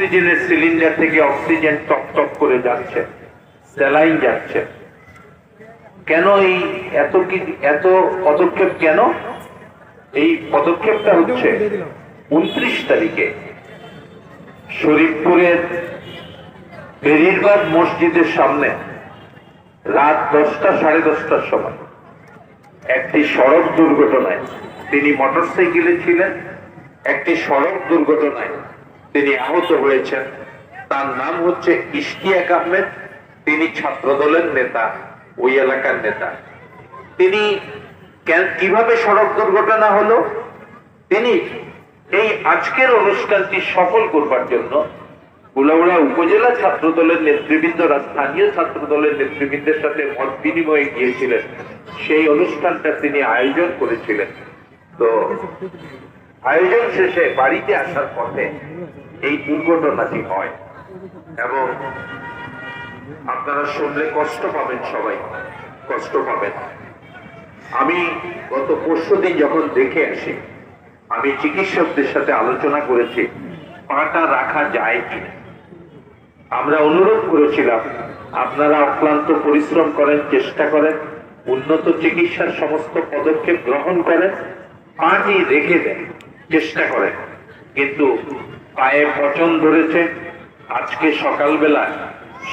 অক্সিজেনের সিলিন্ডার থেকে oxygen top top করে যাচ্ছে, স্যালাইন যাচ্ছে। কেন এই এত কি, এত পদক্ষেপ কেন? এই পদক্ষেপটা হচ্ছে উনত্রিশ তারিখে শরীফপুরের বেরিরবাগ মসজিদের সামনে রাত দশটা, সাড়ে দশটার সময় একটি সড়ক দুর্ঘটনায় তিনি মোটরসাইকেলে ছিলেন, একটি সড়ক দুর্ঘটনায় তিনি আহত হয়েছেন। তার নাম হচ্ছে ইশতিয়াক আহমেদ। তিনি ছাত্রদলের নেতা, ওই এলাকার নেতা। তিনি কীভাবে সড়ক দুর্ঘটনা হলো? তিনি এই আজকের অনুষ্ঠানটি সফল করবার জন্য কুলাউড়া উপজেলা ছাত্র দলের নেতৃবৃন্দরা স্থানীয় ছাত্র দলের নেতৃবৃন্দের সাথে মত বিনিময়ে গিয়েছিলেন। সেই অনুষ্ঠানটা তিনি আয়োজন করেছিলেন। তো আয়োজন শেষে বাড়িতে আসার পথে এই দুর্ঘটনাটি হয়। এবং আপনারা শুনলে কষ্ট পাবেন সবাই, কষ্ট পাবেন। আমি গত পরশু দিন যখন দেখে আসি, আমি চিকিৎসকদের সাথে আলোচনা করেছি, পাটা রাখা যায় কিনা। আমরা অনুরোধ করেছিলাম, আপনারা অক্লান্ত পরিশ্রম করেন, চেষ্টা করেন, উন্নত চিকিৎসার সমস্ত পদক্ষেপ গ্রহণ করেন, পাটি রেখে দেন। চেষ্টা করে। কিন্তু পায়ে পচন ধরেছে। আজকে সকালবেলা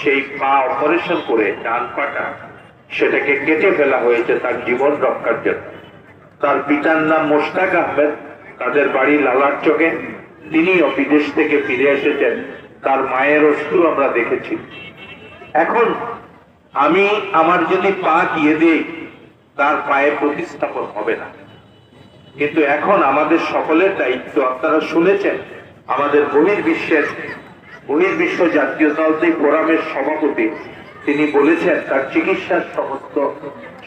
সেই পা অপারেশন করে ডান পাটা সেটাকে কেটে ফেলা হয়েছে তার জীবন রক্ষার জন্য। তার পিতার নাম মোশতাক আহমেদ, তাদের বাড়ি লালার চোখে তিনিও বিদেশ থেকে ফিরে এসেছেন। তার মায়ের অস্ত্র আমরা দেখেছি। এখন আমি আমার যদি পা দিয়ে দিই, তার পায়ে প্রতিস্থাপন হবে না। কিন্তু এখন আমাদের সকলের দায়িত্ব, আপনারা শুনেছেন, আমাদের বহির্বিশ্বের বহির্বিশ্ব জাতীয়তাবাদী ফোরামের সভাপতি, তিনি বলেছেন, তার চিকিৎসার সমস্ত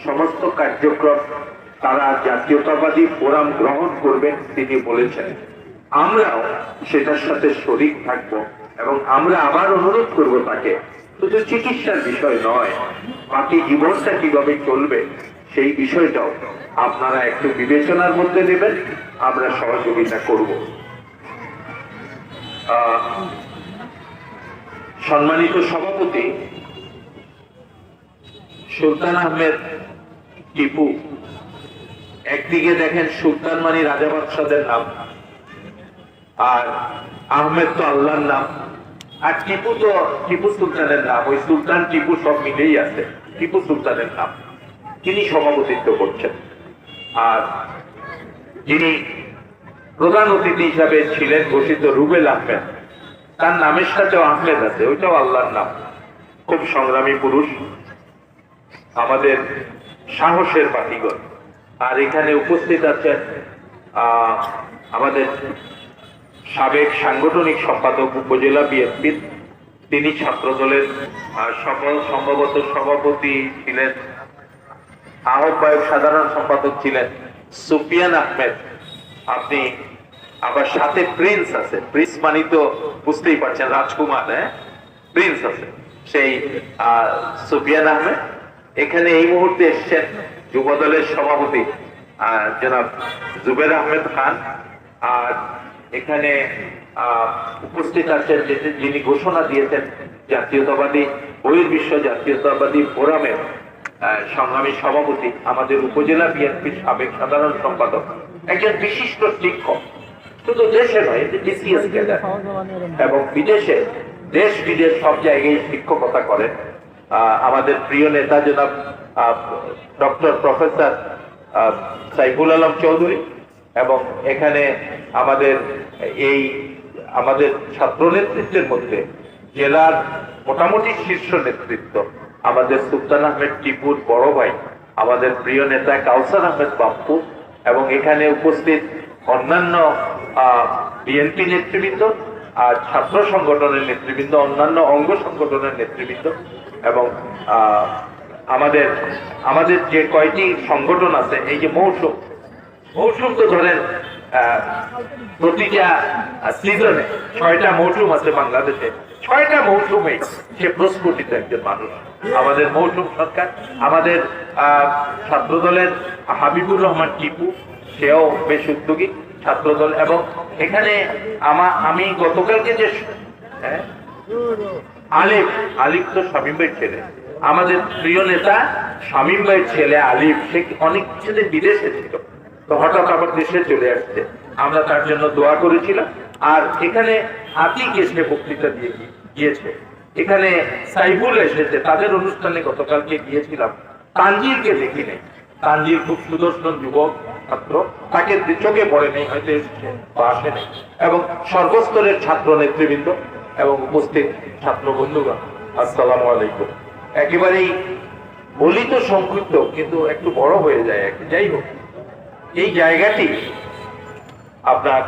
সমস্ত কার্যক্রম তারা জাতীয়তাবাদী ফোরাম গ্রহণ করবেন, তিনি বলেছেন। আমরাও সেটার সাথে শরিক থাকব এবং আমরা আবার অনুরোধ করব তাকে। শুধু চিকিৎসার বিষয় নয়, বাকি জীবনটা কীভাবে চলবে সেই বিষয়টাও আপনারা একটু বিবেচনার মধ্যে নেবেন, আমরা সহযোগিতা করব। সম্মানিত সভাপতি, সুলতান আহমেদ টিপু, একদিকে দেখেন সুলতান মানি রাজা বাদশাদের নাম, আর আহমেদ তো আল্লাহর নাম, আর টিপু তো টিপু সুলতানের নাম, ওই সুলতান টিপু সব মিলেই আছে, টিপু সুলতানের নাম। তিনি সভাপতিত্ব করছেন। আর যিনি প্রধান অতিথি হিসাবে ছিলেন, ঘোষিত রুবেল আহমেদ, তার নামের সাথেও আহমেদ আছে, ওইটাও আল্লাহর নাম। খুব সংগ্রামী পুরুষ, আমাদের সাহসের বাতিগর আর এখানে উপস্থিত আছেন আমাদের সাবেক সাংগঠনিক সম্পাদক, উপজেলা বিএনপির তিনি ছাত্রদলের সকল সম্ভবত সভাপতি ছিলেন। আহ্বায়ক সাধারণ সম্পাদক ছিলেন সুফিয়ান আহমেদ। আপনি আবার সাথে প্রিন্স আছে। প্রিন্স মানি তো বুঝতেই পারছেন, রাজকুমার হ্যাঁ? প্রিন্স আছে। সেই সুফিয়ান আহমেদ। এখানে এই মুহূর্তে এসছেন যুব দলের সভাপতি জনাব জুবের আহমেদ খান। আর এখানে উপস্থিত আছেন যিনি ঘোষণা দিয়েছেন জাতীয়তাবাদী, বহির্বিশ্ব জাতীয়তাবাদী ফোরামের সংগ্রামী সভাপতি, আমাদের উপজেলা বিএনপির সাবেক সাধারণ সম্পাদক, একজন বিশিষ্ট শিক্ষক। শুধু দেশে নয় এবং বিদেশে দেশ বিদেশ সব জায়গায় শিক্ষকতা করেন। আমাদের প্রিয় নেতা জনাব ডক্টর প্রফেসর সাইফুল আলম চৌধুরী এবং এখানে আমাদের এই, আমাদের ছাত্র নেতৃত্বের মধ্যে জেলার মোটামুটি শীর্ষ নেতৃত্ব আমাদের সুলতান আহমেদ টিপুর বড় ভাই, আমাদের প্রিয় নেতা কাউসার আহমেদ বাপ্পু, এবং এখানে উপস্থিত অন্যান্য বিএনপি নেতৃবৃন্দ আর ছাত্র সংগঠনের নেতৃবৃন্দ, অন্যান্য অঙ্গ সংগঠনের নেতৃবৃন্দ, এবং আমাদের আমাদের যে কয়টি সংগঠন আছে, এই যে মৌসুম মৌসুম তো ধরেন প্রতিটা সিজনে ছয়টা মৌসুম আছে বাংলাদেশে। ছয়টা মৌসুমে সে প্রস্ফুটিত একজন মানুষ। আমাদের মৌসুম সরকার আমাদের আহ, ছাত্রদলের হাবিবুর রহমান টিপু সেও বেশ উদ্যোগী ছাত্রদল এবং এখানে আমা আমি গতকালকে যে হ্যাঁ? আলিফ আলিফ তো শামীম ভাইয়ের ছেলে। আমাদের প্রিয় নেতা শামীম ভাই ছেলে আলিফ সে অনেক ছেলে বিদেশে ছিল। তো হঠাৎ আবার দেশে চলে আসছে। আমরা তার জন্য দোয়া করেছিলাম। আর এখানে আতিক এসে বক্তৃতা দিয়ে গিয়েছে। এখানে সাইফুল এসেছে, তাদের অনুষ্ঠানে গতকালকে গিয়েছিলাম। তানজিরকে দেখি নাই। তানজির খুব সুদর্শন যুবক, ছাত্র। তাকে চোখে পড়ে নেই, হয়তো এসেছে বা আসে নেই। এবং সর্বস্তরের ছাত্র নেতৃবৃন্দ এবং উপস্থিত ছাত্র বন্ধুগণ, আসসালামু আলাইকুম। একেবারেই বলি তো সংক্ষিপ্ত, কিন্তু একটু বড় হয়ে যায়। যাই হোক এই জায়গাটি আপনার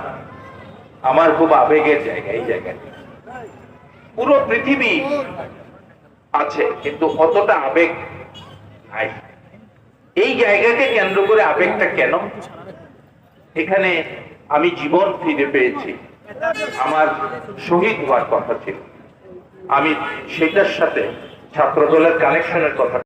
আমার খুব আবেগের জায়গা, এই জায়গাটি। পুরো পৃথিবী আছে, কিন্তু অতটা আবেগ নাই। এই জায়গাকে কেন্দ্র করে আবেগটা কেন? এখানে আমি জীবন ফিরে পেয়েছি। আমার শহীদ হওয়ার কথা ছিল। আমি সেটার সাথে ছাত্রদলের কানেকশনের কথা